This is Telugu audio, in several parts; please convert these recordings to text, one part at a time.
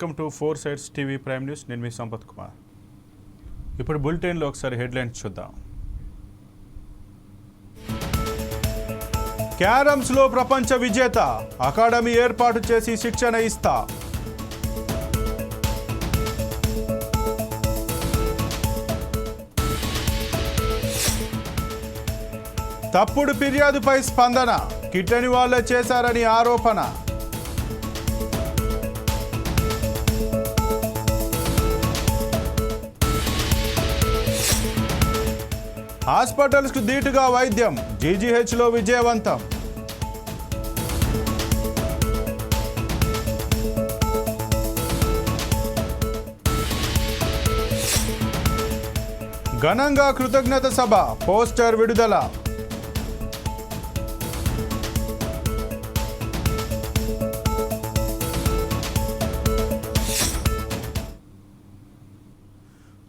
Welcome to four sides TV prime news. నేను మీ సంపత్ కుమార్. ఇప్పుడు బులెటిన్లో ఒకసారి హెడ్లైన్స్ చూద్దాం. క్యారమ్స్లో ప్రపంచ విజేత అకాడమీ ఏర్పాటు చేసి శిక్షణ ఇస్తా. తప్పుడు ఫిర్యాదుపై స్పందన కిట్టని వాళ్ళే చేశారని ఆరోపణ. హాస్పిటల్స్కు ధీటుగా వైద్యం. జీజీహెచ్లో విజయవంతం. ఘనంగా కృతజ్ఞత సభ పోస్టర్ విడుదల.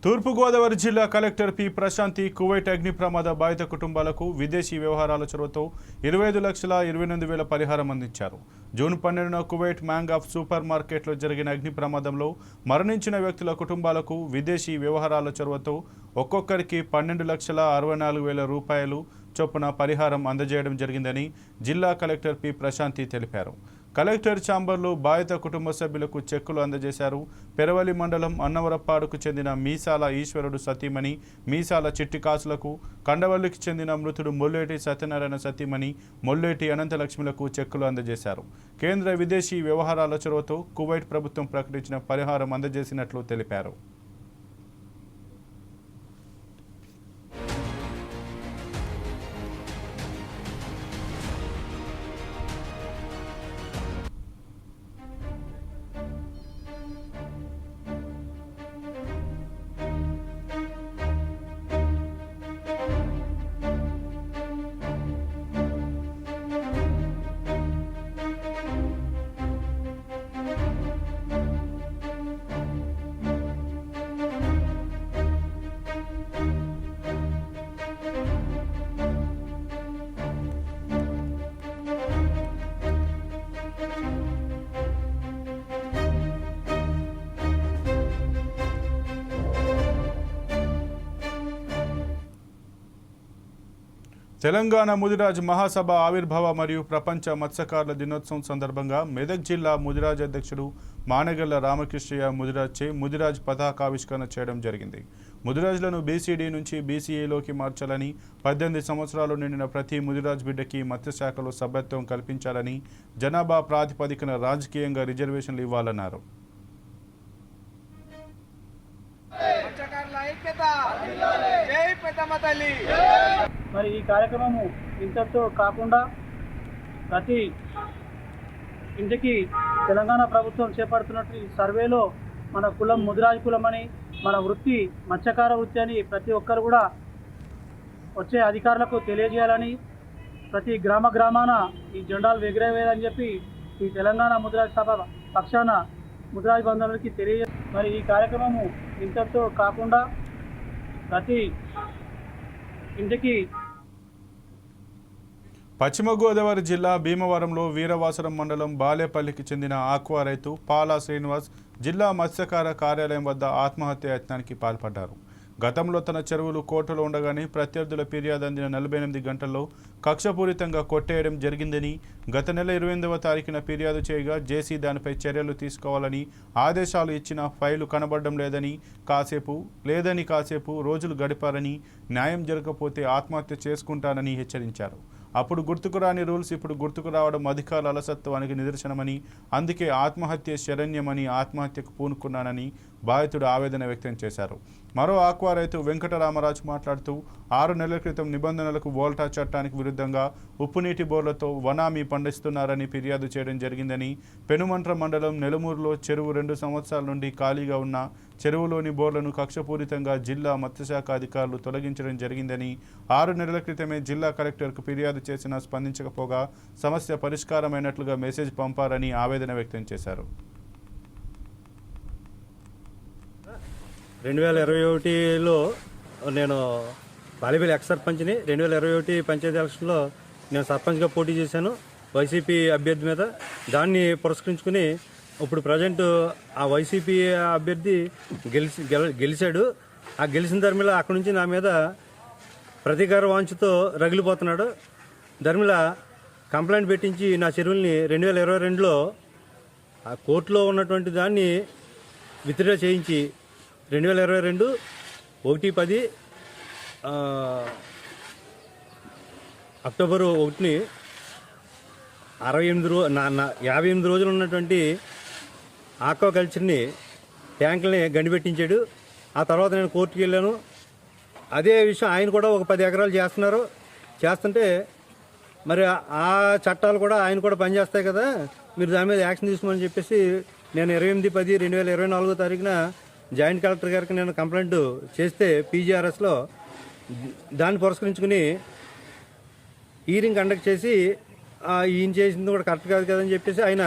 తూర్పుగోదావరి జిల్లా కలెక్టర్ పి ప్రశాంతి కువైట్ అగ్ని ప్రమాద బాధిత కుటుంబాలకు విదేశీ వ్యవహారాల చొరవతో ఇరవై ఐదు లక్షల ఇరవై ఎనిమిది వేల పరిహారం అందించారు. జూన్ పన్నెండున కువైట్ మ్యాంగ్ ఆఫ్ సూపర్ మార్కెట్లో జరిగిన అగ్ని ప్రమాదంలో మరణించిన వ్యక్తుల కుటుంబాలకు విదేశీ వ్యవహారాల చొరవతో ఒక్కొక్కరికి పన్నెండు లక్షల అరవై నాలుగు వేల రూపాయలు చొప్పున పరిహారం అందజేయడం జరిగిందని జిల్లా కలెక్టర్ పి ప్రశాంతి తెలిపారు. కలెక్టర్ ఛాంబర్లో బాధిత కుటుంబ సభ్యులకు చెక్కులు అందజేశారు. పెరవలి మండలం అన్నవరపాడుకు చెందిన మీసాల ఈశ్వరుడు సతీమణి మీసాల చిట్టికాసులకు కండవల్లికి చెందిన మృతుడు మొల్లేటి సత్యనారాయణ సతీమణి మొల్లేటి అనంతలక్ష్మిలకు చెక్కులు అందజేశారు. కేంద్ర విదేశీ వ్యవహారాల చొరవతో కువైట్ ప్రభుత్వం ప్రకటించిన పరిహారం అందజేసినట్లు తెలిపారు. తెలంగాణ ముదిరాజ్ మహాసభ ఆవిర్భావ మరియు ప్రపంచ మత్స్యకారుల దినోత్సవం సందర్భంగా మెదక్ జిల్లా ముదిరాజ్ అధ్యక్షుడు మానగల్ల రామకృష్ణయ్య ముదిరాజ్ చే ముదిరాజ్ పతాకావిష్కరణ చేయడం జరిగింది. ముదిరాజ్లను బీసీడీ నుంచి బీసీఏలోకి మార్చాలని పద్దెనిమిది సంవత్సరాలు నిండిన ప్రతి ముదిరాజ్ బిడ్డకి మత్స్యశాఖలో సభ్యత్వం కల్పించాలని జనాభా ప్రాతిపదికన రాజకీయంగా రిజర్వేషన్లు ఇవ్వాలన్నారు. ఐక్యత! జై మరి ఈ కార్యక్రమము ఇంతటితో కాకుండా ప్రతి ఇంటికి తెలంగాణ ప్రభుత్వం చేపడుతున్నట్టు ఈ సర్వేలో మన కులం ముదిరాజు కులం అని మన వృత్తి మత్స్యకార వృత్తి అని ప్రతి ఒక్కరు కూడా వచ్చే అధికారులకు తెలియజేయాలని ప్రతి గ్రామ గ్రామాన ఈ జెండాలు ఎగిరేవేయాలని చెప్పి ఈ తెలంగాణ ముదిరాజ్ సభ పక్షాన ముదిరాజ్ బంధువులకి తెలియజే మరి ఈ కార్యక్రమము ఇంతటితో కాకుండా ప్రతి ఇంటికి పశ్చిమ గోదావరి జిల్లా భీమవరంలో వీరవాసరం మండలం బాలేపల్లికి చెందిన ఆక్వా రైతు పాలా శ్రీనివాస్ జిల్లా మత్స్యకార కార్యాలయం వద్ద ఆత్మహత్య యత్నానికి పాల్పడ్డారు. గతంలో తన చెరువులు కోటలో ఉండగానే ప్రత్యర్థుల ఫిర్యాదు అందిన నలభై ఎనిమిది గంటల్లో కక్షపూరితంగా కొట్టేయడం జరిగిందని గత నెల ఇరవై ఎనిమిదవ తారీఖున ఫిర్యాదు చేయగా జేసీ దానిపై చర్యలు తీసుకోవాలని ఆదేశాలు ఇచ్చిన ఫైలు కనబడడం లేదని కాసేపు లేదని కాసేపు రోజులు గడిపారని న్యాయం జరగకపోతే ఆత్మహత్య చేసుకుంటానని హెచ్చరించారు. అప్పుడు గుర్తుకు రాని రూల్స్ ఇప్పుడు గుర్తుకు రావడం అధికారుల అలసత్వానికి నిదర్శనమని అందుకే ఆత్మహత్య శరణ్యమని ఆత్మహత్యకు పూనుకున్నానని బాధితుడు ఆవేదన వ్యక్తం చేశారు. మరో ఆక్వా రైతు వెంకటరామరాజు మాట్లాడుతూ ఆరు నెలల క్రితం నిబంధనలకు వోల్టా చట్టానికి విరుద్ధంగా ఉప్పునీటి బోర్లతో వనామీ పండిస్తున్నారని ఫిర్యాదు చేయడం జరిగిందని పెనుమంట్ర మండలం నెలమూరులో చెరువు రెండు సంవత్సరాల నుండి ఖాళీగా ఉన్న చెరువులోని బోర్లను కక్షపూరితంగా జిల్లా మత్స్యశాఖ అధికారులు తొలగించడం జరిగిందని ఆరు నెలల క్రితమే జిల్లా కలెక్టర్కు ఫిర్యాదు చేసినా స్పందించకపోగా సమస్య పరిష్కారమైనట్లుగా మెసేజ్ పంపారని ఆవేదన వ్యక్తం చేశారు. రెండు వేల ఇరవై ఒకటిలో నేను బాలిబిల్ ఎక్స్ సర్పంచ్ని రెండు వేల ఇరవై ఒకటి పంచాయతీ ఎలక్షన్లో నేను సర్పంచ్గా పోటీ చేశాను. వైసీపీ అభ్యర్థి మీద దాన్ని పురస్కరించుకుని ఇప్పుడు ప్రజెంట్ ఆ వైసీపీ అభ్యర్థి గెలిచి గెల- గెలిచాడు. ఆ గెలిచిన ధర్మిల అక్కడి నుంచి నా మీద ప్రతీకార వాంఛతో రగిలిపోతున్నాడు. ధర్మిల కంప్లైంట్ పెట్టించి నా చెరువుల్ని రెండు వేల ఇరవై రెండులో ఆ కోర్టులో ఉన్నటువంటి దాన్ని విత్డ్రా చేయించి రెండు వేల ఇరవై రెండు ఒకటి పది అక్టోబరు ఒకటిని అరవై ఎనిమిది రో నా యాభై ఎనిమిది రోజులు ఉన్నటువంటి ఆక్వాకల్చర్ని ట్యాంకుల్ని గండిపెట్టించాడు. ఆ తర్వాత నేను కోర్టుకి వెళ్ళాను. అదే విషయం ఆయన కూడా ఒక పది ఎకరాలు చేస్తున్నారు. చేస్తుంటే మరి ఆ చట్టాలు కూడా ఆయన కూడా పనిచేస్తాయి కదా. మీరు దాని మీద యాక్షన్ తీసుకోమని చెప్పేసి నేను ఇరవై ఎనిమిది పది రెండు వేల ఇరవై నాలుగో తారీఖున జాయింట్ కలెక్టర్ గారికి నేను కంప్లైంట్ చేస్తే పీజీఆర్ఎస్లో దాన్ని పురస్కరించుకుని హీరింగ్ కండక్ట్ చేసి ఈయన చేసింది కూడా కరెక్ట్ కాదు కదని చెప్పేసి ఆయన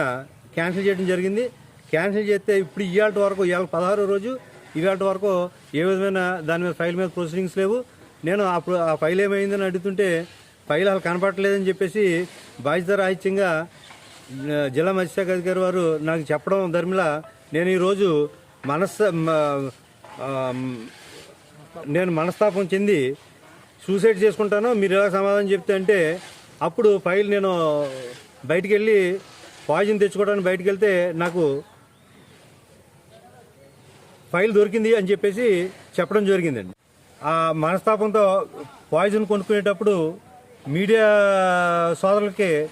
క్యాన్సిల్ చేయడం జరిగింది. క్యాన్సిల్ చేస్తే ఇప్పుడు ఇవాళ వరకు ఇవాళ పదహారో రోజు ఇవాళ వరకు ఏ విధమైన దాని మీద ఫైల్ మీద ప్రొసీడింగ్స్ లేవు. నేను అప్పుడు ఆ ఫైల్ ఏమైందని అడుగుతుంటే ఫైల్ అసలు కనపడలేదని చెప్పేసి బాధ్యత రాహిత్యంగా జిల్లా మత్స్యశాఖ అధికారి వారు నాకు చెప్పడం ధర్మిల నేను ఈరోజు మనస్స మ- నేను మనస్తాపం చెంది సూసైడ్ చేసుకుంటాను. మీరు ఎలా సమాధానం చెప్తే అంటే అప్పుడు ఫైల్ నేను బయటికి వెళ్ళి పాయిజన్ తెచ్చుకోవడానికి బయటికి వెళ్తే నాకు ఫైల్ దొరికింది అని చెప్పేసి చెప్పడం జరిగిందండి. ఆ మనస్తాపంతో పాయిజన్ కొనుక్కునేటప్పుడు మీడియా సోదరులకి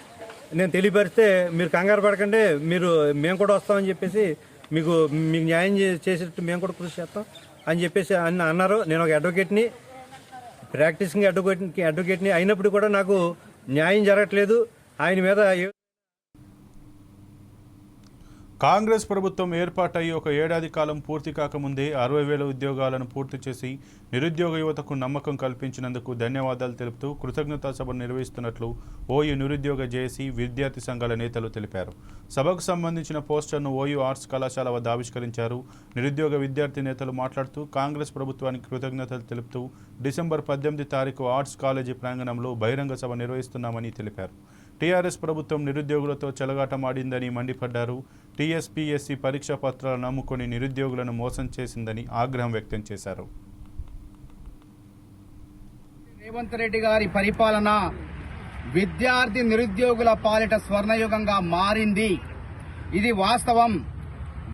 నేను తెలియపరిస్తే మీరు కంగారు పడకండి మీరు మేము కూడా వస్తామని చెప్పేసి మీకు మీకు న్యాయం చే- చేసేటట్టు మేము కూడా కృషి చేస్తాం అని చెప్పేసి అన్న అన్నారు. నేను ఒక అడ్వకేట్ని ప్రాక్టీసింగ్ అడ్వకేట్ అడ్వకేట్ని అయినప్పుడు కూడా నాకు న్యాయం జరగట్లేదు. ఆయన మీద కాంగ్రెస్ ప్రభుత్వం ఏర్పాటై ఒక ఏడాది కాలం పూర్తి కాకముందే అరవై వేల ఉద్యోగాలను పూర్తి చేసి నిరుద్యోగ యువతకు నమ్మకం కల్పించినందుకు ధన్యవాదాలు తెలుపుతూ కృతజ్ఞతా సభ నిర్వహిస్తున్నట్లు ఓయూ నిరుద్యోగ జేఏసీ విద్యార్థి సంఘాల నేతలు తెలిపారు. సభకు సంబంధించిన పోస్టర్ను ఓయూ ఆర్ట్స్ కళాశాల వద్ద ఆవిష్కరించారు. నిరుద్యోగ విద్యార్థి నేతలు మాట్లాడుతూ కాంగ్రెస్ ప్రభుత్వానికి కృతజ్ఞతలు తెలుపుతూ డిసెంబర్ పద్దెనిమిది తారీఖు ఆర్ట్స్ కాలేజీ ప్రాంగణంలో బహిరంగ సభ నిర్వహిస్తున్నామని తెలిపారు. టీఆర్ఎస్ ప్రభుత్వం నిరుద్యోగులతో చెలగాటమాడిందని మండిపడ్డారు. టీఎస్పీఎస్సీ పరీక్షా పత్రాలు నమ్ముకొని నిరుద్యోగులను మోసం చేసిందని ఆగ్రహం వ్యక్తం చేశారు. రేవంత్ రెడ్డి గారి పరిపాలన విద్యార్థి నిరుద్యోగుల పాలిట స్వర్ణయుగంగా మారింది. ఇది వాస్తవం.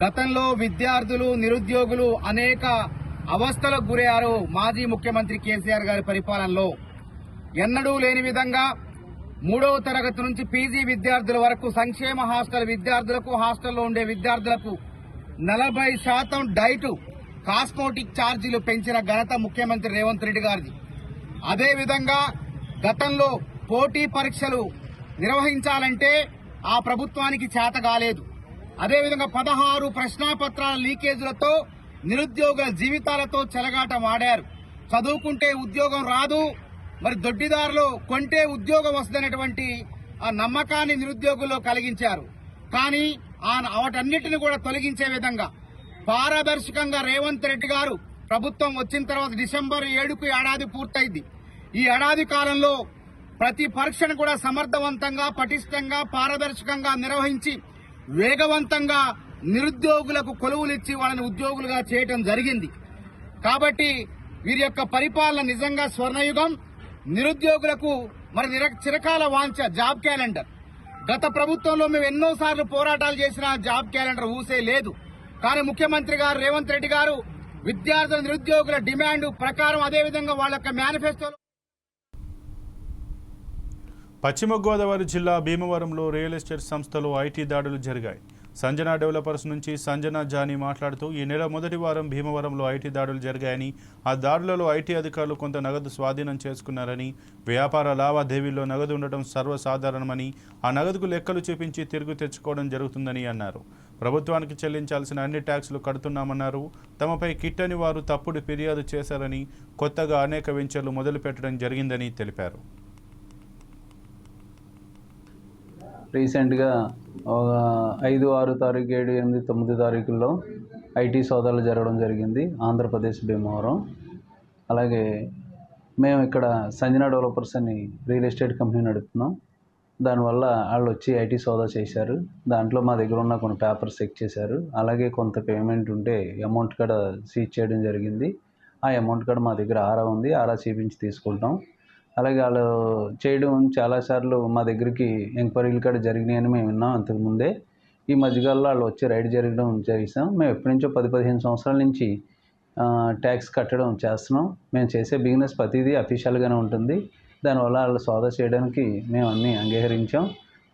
గతంలో విద్యార్థులు నిరుద్యోగులు అనేక అవస్థలకు గురయ్యారు మాజీ ముఖ్యమంత్రి కేసీఆర్ గారి పరిపాలనలో. ఎన్నడూ లేని విధంగా మూడవ తరగతి నుంచి పీజీ విద్యార్థుల వరకు సంక్షేమ హాస్టల్ విద్యార్థులకు హాస్టల్లో ఉండే విద్యార్థులకు నలభై శాతం డైటు కాస్మోటిక్ ఛార్జీలు పెంచిన ఘనత ముఖ్యమంత్రి రేవంత్ రెడ్డి గారిది. అదేవిధంగా గతంలో పోటీ పరీక్షలు నిర్వహించాలంటే ఆ ప్రభుత్వానికి చేత కాలేదు. అదేవిధంగా పదహారు ప్రశ్నాపత్రాల లీకేజీలతో నిరుద్యోగుల జీవితాలతో చెలగాటం ఆడారు. చదువుకుంటే ఉద్యోగం రాదు మరి దొడ్డిదారులు కొంటే ఉద్యోగం వస్తుందనేటువంటి ఆ నమ్మకాన్ని నిరుద్యోగుల్లో కలిగించారు. కానీ ఆ వాటన్నిటిని కూడా తొలగించే విధంగా పారదర్శకంగా రేవంత్ రెడ్డి గారు ప్రభుత్వం వచ్చిన తర్వాత డిసెంబర్ ఏడుకు ఏడాది పూర్తయింది. ఈ ఏడాది కాలంలో ప్రతి పరీక్షను కూడా సమర్థవంతంగా పటిష్టంగా పారదర్శకంగా నిర్వహించి వేగవంతంగా నిరుద్యోగులకు కొలువులిచ్చి వాళ్ళని ఉద్యోగులుగా చేయటం జరిగింది. కాబట్టి వీరి యొక్క పరిపాలన నిజంగా స్వర్ణయుగం. నిరుద్యోగులకు మరి చిరకాల వాంఛ జాబ్ క్యాలెండర్. గత ప్రభుత్వంలో మేము ఎన్నోసార్లు పోరాటాలు చేసిన జాబ్ క్యాలెండర్ ఊసే లేదు. కానీ ముఖ్యమంత్రి గారు రేవంత్ రెడ్డి గారు విద్యార్థుల నిరుద్యోగుల డిమాండ్ ప్రకారం అదేవిధంగా వాళ్ళ యొక్క మేనిఫెస్టోలో పశ్చిమ గోదావరి జిల్లా భీమవరంలో రియల్ ఎస్టేట్ సంస్థలో ఐటీ దాడులు జరిగాయి. సంజన డెవలపర్స్ నుంచి సంజన జానీ మాట్లాడుతూ ఈ నెల మొదటి వారం భీమవరంలో ఐటీ దాడులు జరిగాయని ఆ దాడులలో ఐటీ అధికారులు కొంత నగదు స్వాధీనం చేసుకున్నారని వ్యాపార లావాదేవీల్లో నగదు ఉండటం సర్వసాధారణమని ఆ నగదుకు లెక్కలు చూపించి తిరుగు తెచ్చుకోవడం జరుగుతుందని అన్నారు. ప్రభుత్వానికి చెల్లించాల్సిన అన్ని ట్యాక్సులు కడుతున్నామన్నారు. తమపై కిట్టని వారు తప్పుడు ఫిర్యాదు చేశారని కొత్తగా అనేక వెంచర్లు మొదలుపెట్టడం జరిగిందని తెలిపారు. రీసెంట్గా ఒక ఐదు ఆరు తారీఖు ఏడు ఎనిమిది తొమ్మిది తారీఖుల్లో ఐటీ సోదాలు జరగడం జరిగింది. ఆంధ్రప్రదేశ్ భీమవరం. అలాగే మేము ఇక్కడ సంజనా డెవలపర్స్ అని రియల్ ఎస్టేట్ కంపెనీ నడుపుతున్నాం. దానివల్ల వాళ్ళు వచ్చి ఐటీ సోదా చేశారు. దాంట్లో మా దగ్గర ఉన్న కొన్ని పేపర్స్ చెక్ చేశారు. అలాగే కొంత పేమెంట్ ఉంటే అమౌంట్ కూడా సీజ్ చేయడం జరిగింది. ఆ అమౌంట్ కూడా మా దగ్గర ఆరా ఉంది. ఆరా చూపించి తీసుకుంటాం. అలాగే వాళ్ళు చేయడం చాలాసార్లు మా దగ్గరికి ఎంక్వైరీలు కూడా జరిగినాయని మేము విన్నాం అంతకుముందే ఈ మధ్యకాలంలో వాళ్ళు వచ్చి రైడ్ జరగడం చేసాం మేము ఎప్పటి నుంచో పది పదిహేను సంవత్సరాల నుంచి ట్యాక్స్ కట్టడం చేస్తున్నాం. మేము చేసే బిజినెస్ ప్రతిదీ అఫీషియల్గానే ఉంటుంది. దానివల్ల వాళ్ళు సోదా చేయడానికి మేము అన్నీ అంగీకరించాం.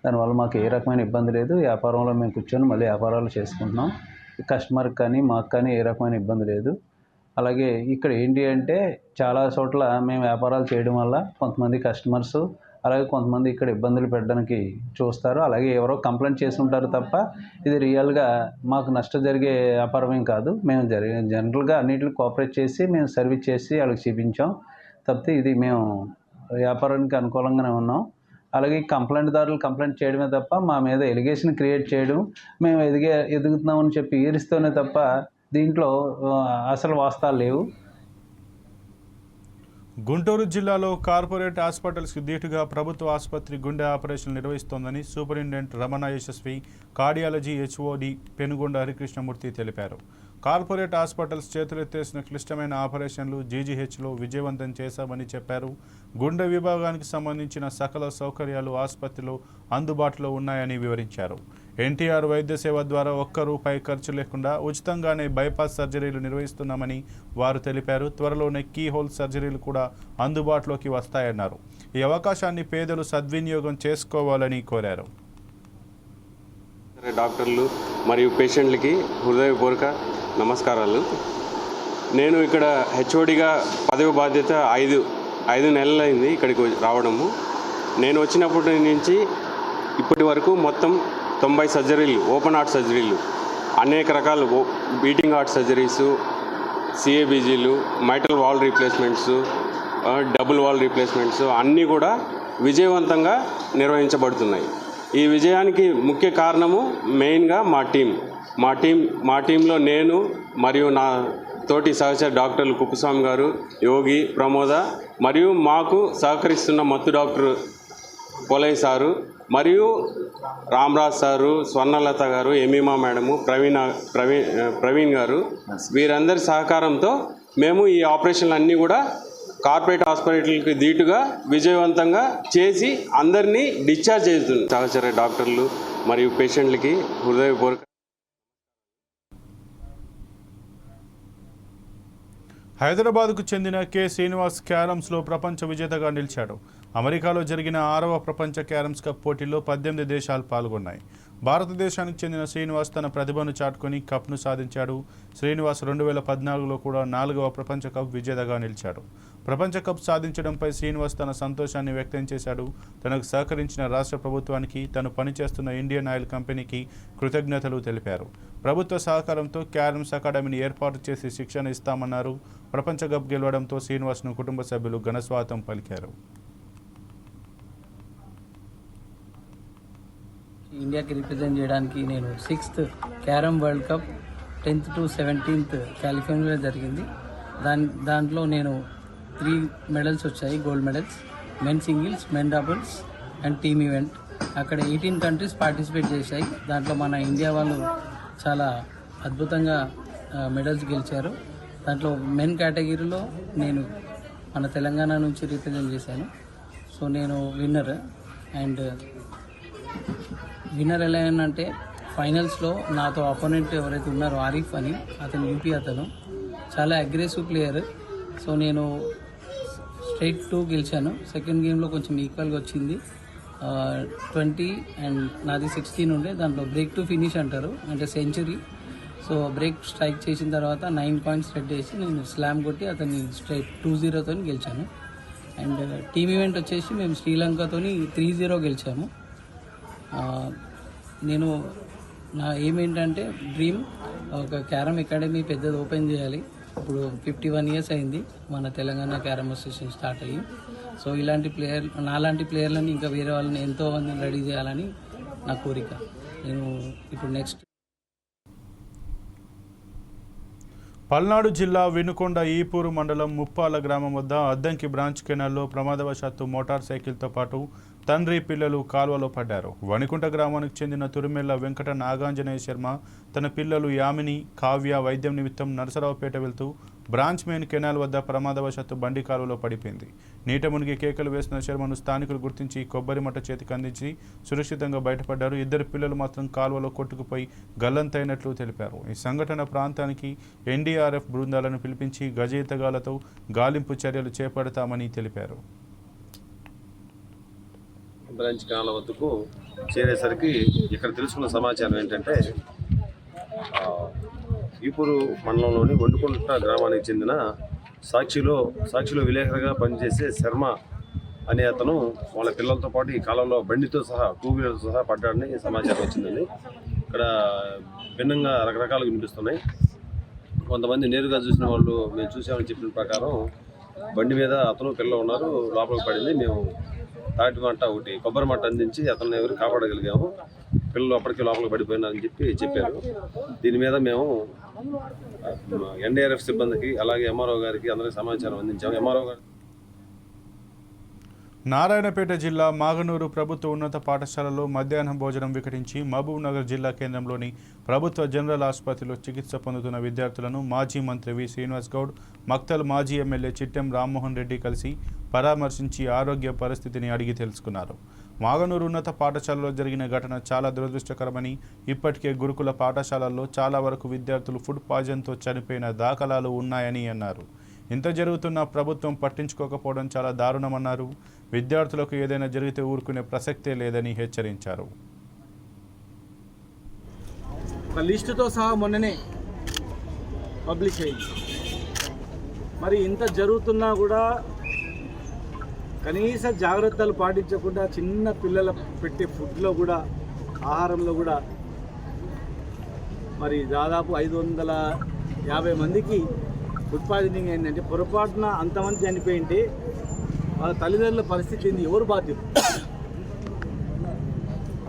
దానివల్ల మాకు ఏ రకమైన ఇబ్బంది లేదు. వ్యాపారంలో మేము కూర్చొని మళ్ళీ వ్యాపారాలు చేసుకుంటున్నాం. కస్టమర్కి కానీ మాకు కానీ ఏ రకమైన ఇబ్బంది లేదు. అలాగే ఇక్కడ ఏంటి అంటే చాలా చోట్ల మేము వ్యాపారాలు చేయడం వల్ల కొంతమంది కస్టమర్స్ అలాగే కొంతమంది ఇక్కడ ఇబ్బందులు పెట్టడానికి చూస్తారు. అలాగే ఎవరో కంప్లైంట్ చేసి ఉంటారు తప్ప ఇది రియల్గా మాకు నష్టం జరిగే వ్యాపారం ఏం కాదు. మేము జరిగే జనరల్గా అన్నిటిని కోఆపరేట్ చేసి మేము సర్వీస్ చేసి వాళ్ళకి చూపించాం. తప్పితే ఇది మేము వ్యాపారానికి అనుకూలంగానే ఉన్నాం. అలాగే కంప్లైంట్ దారులు కంప్లైంట్ చేయడమే తప్ప మా మీద ఎలిగేషన్ క్రియేట్ చేయడం మేము ఎదిగే ఎదుగుతున్నామని చెప్పి ఈరిస్తూనే తప్ప దీంట్లో అసలు వాస్తాలు లేవు. గుంటూరు జిల్లాలో కార్పొరేట్ హాస్పిటల్స్కి ధీటుగా ప్రభుత్వ ఆసుపత్రి గుండె ఆపరేషన్లు నిర్వహిస్తోందని superintendent Ramana Yashasvi cardiology HOD Penugonda Harikrishnamurthy తెలిపారు. కార్పొరేట్ హాస్పిటల్స్ చేతులెత్తేసిన క్లిష్టమైన ఆపరేషన్లు జీజీహెచ్లో విజయవంతం చేశామని చెప్పారు. గుండె విభాగానికి సంబంధించిన సకల సౌకర్యాలు ఆసుపత్రిలో అందుబాటులో ఉన్నాయని వివరించారు. ఎన్టీఆర్ వైద్య సేవ ద్వారా ఒక్క రూపాయి ఖర్చు లేకుండా ఉచితంగానే బైపాస్ సర్జరీలు నిర్వహిస్తున్నామని వారు తెలిపారు. త్వరలోనే కీ హోల్ సర్జరీలు కూడా అందుబాటులోకి వస్తాయన్నారు. ఈ అవకాశాన్ని పేదలు సద్వినియోగం చేసుకోవాలని కోరారు. డాక్టర్లు మరియు పేషెంట్లకి హృదయపూర్వక నమస్కారాలు. నేను ఇక్కడ హెచ్ఓడిగా పదవి బాధ్యత ఐదు ఐదు నెలలైంది ఇక్కడికి రావడము. నేను వచ్చినప్పటి నుంచి ఇప్పటి వరకు మొత్తం తొంభై సర్జరీలు ఓపెన్ హార్ట్ సర్జరీలు అనేక రకాల beating heart surgeries సిఏబీజీలు mitral valve replacements double valve replacements అన్నీ కూడా విజయవంతంగా నిర్వహించబడుతున్నాయి. ఈ విజయానికి ముఖ్య కారణము మెయిన్గా మా టీం మా టీం మా టీంలో నేను మరియు నా తోటి సహచర డాక్టర్లు కుప్పస్వామి గారు యోగి ప్రమోద మరియు మాకు సహకరిస్తున్న మత్తు డాక్టర్ పొలయ్ సారు మరియు రామరాజ్ సారు స్వర్ణలత గారు ఎమీమా మేడము ప్రవీణ ప్రవీణ్ ప్రవీణ్ గారు వీరందరి సహకారంతో మేము ఈ ఆపరేషన్లు అన్నీ కూడా కార్పొరేట్ హాస్పిటల్కి ధీటుగా విజయవంతంగా చేసి అందరినీ డిశ్చార్జ్ చేస్తుంది సహచర డాక్టర్లు మరియు పేషెంట్లకి హృదయపూర్వక హైదరాబాద్కు చెందిన కె శ్రీనివాస్ క్యారమ్స్లో ప్రపంచ విజేతగా నిలిచాడు. అమెరికాలో జరిగిన ఆరవ ప్రపంచ క్యారమ్స్ కప్ పోటీల్లో పద్దెనిమిది దేశాలు పాల్గొన్నాయి. భారతదేశానికి చెందిన శ్రీనివాస్ తన ప్రతిభను చాటుకొని కప్ను సాధించాడు. శ్రీనివాస్ రెండు వేల పద్నాలుగులో కూడా నాలుగవ ప్రపంచ కప్ విజేతగా నిలిచాడు. ప్రపంచ కప్ సాధించడంపై శ్రీనివాస్ తన సంతోషాన్ని వ్యక్తం చేశాడు. తనకు సహకరించిన రాష్ట్ర ప్రభుత్వానికి తను పనిచేస్తున్న ఇండియన్ ఆయిల్ కంపెనీకి కృతజ్ఞతలు తెలిపారు. ప్రభుత్వ సహకారంతో క్యారమ్స్ అకాడమీని ఏర్పాటు చేసి శిక్షణ ఇస్తామన్నారు. ప్రపంచ కప్ గెలవడంతో శ్రీనివాస్ను కుటుంబ సభ్యులు ఘనస్వాతం పలికారు. ఇండియాకి రిప్రజెంట్ చేయడానికి నేను sixth carrom world cup tenth to seventeenth కాలిఫోర్నియాలో జరిగింది. దాని దాంట్లో నేను త్రీ మెడల్స్ వచ్చాయి gold medals. Men singles men doubles and team event. అక్కడ ఎయిటీన్ కంట్రీస్ పార్టిసిపేట్ చేశాయి. దాంట్లో మన ఇండియా వాళ్ళు చాలా అద్భుతంగా మెడల్స్ గెలిచారు. దాంట్లో మెన్ కేటగిరీలో నేను మన తెలంగాణ నుంచి రిప్రజెంట్ చేశాను. సో నేను విన్నర్ అండ్ విన్నర్ ఎలా అంటే ఫైనల్స్లో నాతో అపోనెంట్ ఎవరైతే ఉన్నారో ఆరిఫ్ అని అతను యూపీ అతను. చాలా అగ్రెసివ్ ప్లేయర్ సో నేను స్ట్రైట్ టూ గెలిచాను. సెకండ్ గేమ్లో కొంచెం ఈక్వల్గా వచ్చింది. ట్వంటీ అండ్ నాది సిక్స్టీన్ ఉండే. దాంట్లో బ్రేక్ టు ఫినిష్ అంటారు. అంటే సెంచరీ సో బ్రేక్ స్ట్రైక్ చేసిన తర్వాత నైన్ పాయింట్స్ రెడ్ చేసి నేను స్లామ్ కొట్టి అతన్ని స్ట్రైట్ టూ జీరోతో గెలిచాను. అండ్ టీమ్ ఈవెంట్ వచ్చేసి మేము శ్రీలంకతోని త్రీ జీరో గెలిచాము. నేను నా ఏం ఏంటంటే డ్రీమ్ ఒక క్యారమ్ అకాడమీ పెద్దది ఓపెన్ చేయాలి. ఇప్పుడు ఫిఫ్టీ వన్ ఇయర్స్ అయింది మన తెలంగాణ క్యారమ్ అసోసియేషన్ స్టార్ట్ అయ్యి. సో ఇలాంటి ప్లేయర్ నాలాంటి ప్లేయర్లని ఇంకా వేరే వాళ్ళని ఎంతో మందిని రెడీ చేయాలని నా కోరిక. నేను ఇప్పుడు నెక్స్ట్ పల్నాడు జిల్లా వినుకొండ ఈపూరు మండలం ముప్పాల గ్రామం వద్ద అద్దంకి బ్రాంచ్ కెనాల్లో ప్రమాదవశాత్తు మోటార్ సైకిల్తో పాటు తండ్రి పిల్లలు కాల్వలో పడ్డారు. వణికుంట గ్రామానికి చెందిన తురుమెల్ల వెంకట నాగాంజనేయ శర్మ తన పిల్లలు యామిని కావ్య వైద్యం నిమిత్తం నరసరావుపేట వెళ్తూ బ్రాంచ్ మెయిన్ కెనాల్ వద్ద ప్రమాదవశాత్తు బండి కాలువలో పడిపోయింది. నీట మునిగి కేకలు వేసిన శర్మను స్థానికులు గుర్తించి కొబ్బరి మట్ట చేతికి అందించి సురక్షితంగా బయటపడ్డారు. ఇద్దరు పిల్లలు మాత్రం కాలువలో కొట్టుకుపోయి గల్లంతైనట్లు తెలిపారు. ఈ సంఘటన ప్రాంతానికి ఎన్డీఆర్ఎఫ్ బృందాలను పిలిపించి గజయితగాలతో గాలింపు చర్యలు చేపడతామని తెలిపారు. బ్రాంచ్ కాల వద్దకు చేరేసరికి ఇక్కడ తెలుసుకున్న సమాచారం ఏంటంటే ఈపూరు మండలంలోని వండుకుంట గ్రామానికి చెందిన సాక్షిలో సాక్షిలో విలేకరుగా పనిచేసే శర్మ అనే అతను వాళ్ళ పిల్లలతో పాటు ఈ కాలంలో బండితో సహా టూ వీలర్తో సహా పడ్డాడని సమాచారం వచ్చిందండి. ఇక్కడ భిన్నంగా రకరకాలు వినిపిస్తున్నాయి. కొంతమంది నేరుగా చూసిన వాళ్ళు మేము చూసామని చెప్పిన ప్రకారం బండి మీద అతను పిల్లలు ఉన్నారు లోపలికి పడింది. మేము తాటి మంట ఒకటి కొబ్బరి మంట అందించి అతన్ని ఎవరు కాపాడగలిగాము. పిల్లలు అప్పటికే లోపలికి పడిపోయినారని చెప్పి చెప్పారు. దీని మీద మేము ఎన్డీఆర్ఎఫ్ సిబ్బందికి అలాగే ఎంఆర్ఓ గారికి అందరికీ సమాచారం అందించాము. ఎంఆర్ఓ గారు నారాయణపేట జిల్లా మాగనూరు ప్రభుత్వ ఉన్నత పాఠశాలలో మధ్యాహ్నం భోజనం వికటించి మహబూబ్నగర్ జిల్లా కేంద్రంలోని ప్రభుత్వ జనరల్ ఆసుపత్రిలో చికిత్స పొందుతున్న విద్యార్థులను మాజీ మంత్రి వి. శ్రీనివాస్ గౌడ్ మక్తల్ మాజీ ఎమ్మెల్యే చిట్టెం రామ్మోహన్ రెడ్డి కలిసి పరామర్శించి ఆరోగ్య పరిస్థితిని అడిగి తెలుసుకున్నారు. మాగనూరు ఉన్నత పాఠశాలలో జరిగిన ఘటన చాలా దురదృష్టకరమని ఇప్పటికే గురుకుల పాఠశాలల్లో చాలా వరకు విద్యార్థులు ఫుడ్ పాయిజన్తో చనిపోయిన దాఖలాలు ఉన్నాయని అన్నారు. ఇంత జరుగుతున్నా ప్రభుత్వం పట్టించుకోకపోవడం చాలా దారుణమన్నారు. విద్యార్థులకు ఏదైనా జరిగితే ఊరుకునే ప్రసక్తే లేదని హెచ్చరించారు. ఒక లిస్టుతో సహా మొన్ననే పబ్లిష్ అయింది. మరి ఇంత జరుగుతున్నా కూడా కనీస జాగ్రత్తలు పాటించకుండా చిన్న పిల్లల పెట్టే ఫుడ్లో కూడా ఆహారంలో కూడా మరి దాదాపు ఐదు వందల యాభై మందికి ఫుడ్ పాయిజనింగ్ పొరపాటున అంతమంది చనిపోయింటే వాళ్ళ తల్లిదండ్రుల పరిస్థితి ఏంది? ఎవరు బాధ్యత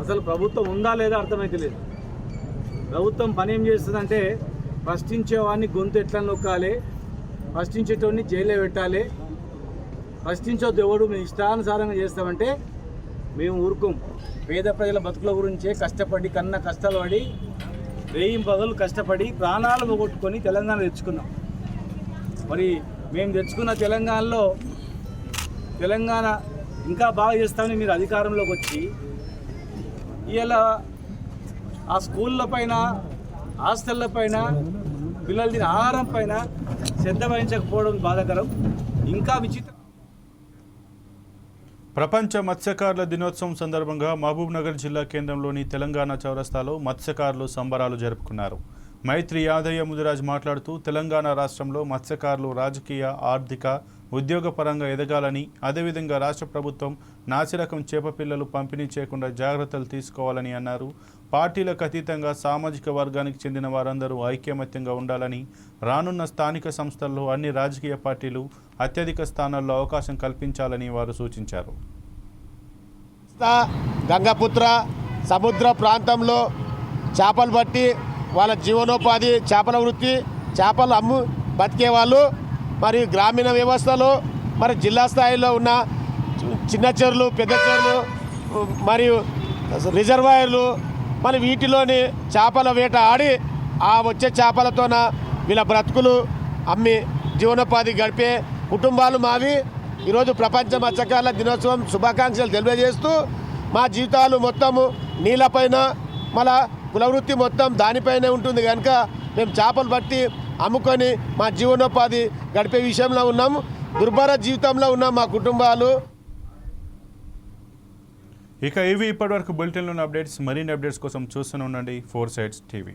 అసలు ప్రభుత్వం ఉందా లేదా అర్థమైతే లేదు. ప్రభుత్వం పని ఏం చేస్తుందంటే ప్రశ్నించేవాడిని గొంతు ఎట్లా నొక్కాలి? ప్రశ్నించేటోడిని జైల్లో పెట్టాలి. ప్రశ్నించొద్దు ఎవడు మేము ఇష్టానుసారంగా చేస్తామంటే మేము ఊరుకోం. పేద ప్రజల బతుకుల గురించే కష్టపడి కన్న కష్టాలు పడి వేయి పగలు కష్టపడి ప్రాణాలు పోగొట్టుకొని తెలంగాణ తెచ్చుకున్నాం. మరి మేము తెచ్చుకున్న తెలంగాణలో తెలంగాణ ఇంకా బాగా చేస్తామని మీరు అధికారంలోకి వచ్చి ఇలా ఆ స్కూళ్ళ పైన హాస్టళ్ళ పైన పిల్లలు తిన ఆహారం పైన శ్రద్ధ వహించకపోవడం బాధాకరం. ఇంకా విచిత్రం ప్రపంచ మత్స్యకారుల దినోత్సవం సందర్భంగా మహబూబ్నగర్ జిల్లా కేంద్రంలోని తెలంగాణ చౌరస్తాలో మత్స్యకారులు సంబరాలు జరుపుకున్నారు. మైత్రి యాదయ్య ముదిరాజ్ మాట్లాడుతూ తెలంగాణ రాష్ట్రంలో మత్స్యకారులు రాజకీయ ఆర్థిక ఉద్యోగపరంగా ఎదగాలని అదేవిధంగా రాష్ట్ర ప్రభుత్వం నాసిరకం చేపపిల్లలు పంపిణీ చేయకుండా జాగ్రత్తలు తీసుకోవాలని అన్నారు. పార్టీలకు అతీతంగా సామాజిక వర్గానికి చెందిన వారందరూ ఐక్యమత్యంగా ఉండాలని రానున్న స్థానిక సంస్థల్లో అన్ని రాజకీయ పార్టీలు అత్యధిక స్థానాల్లో అవకాశం కల్పించాలని వారు సూచించారు. గంగపుత్ర సముద్ర ప్రాంతంలో చేపలు పట్టి వాళ్ళ జీవనోపాధి చేపల వృత్తి చేపలు అమ్ము బతికే వాళ్ళు మరి గ్రామీణ వ్యవస్థలో మరి జిల్లా స్థాయిలో ఉన్న చి- చిన్న చెరువులు పెద్ద చెరువులు మరియు రిజర్వాయర్లు మరి వీటిలోని చేపల వేట ఆడి ఆ వచ్చే చేపలతోన వీళ్ళ బ్రతుకులు అమ్మి జీవనోపాధి గడిపే కుటుంబాలు మావి. ఈరోజు ప్రపంచ మత్స్యకారుల దినోత్సవం శుభాకాంక్షలు తెలియజేస్తూ మా జీవితాలు మొత్తము నీళ్ళపైన మళ్ళా కులవృత్తి మొత్తం దానిపైనే ఉంటుంది కనుక మేము చేపలు పట్టి అమ్ముకొని మా జీవనోపాధి గడిపే విషయంలో ఉన్నాము దుర్భర జీవితంలో ఉన్నాం మా కుటుంబాలు. ఇక ఇవి ఇప్పటివరకు బులెటిన్లోని అప్డేట్స్ మరిన్ని అప్డేట్స్ కోసం చూస్తూనే ఉండండి ఫోర్ సైడ్స్ టీవీ.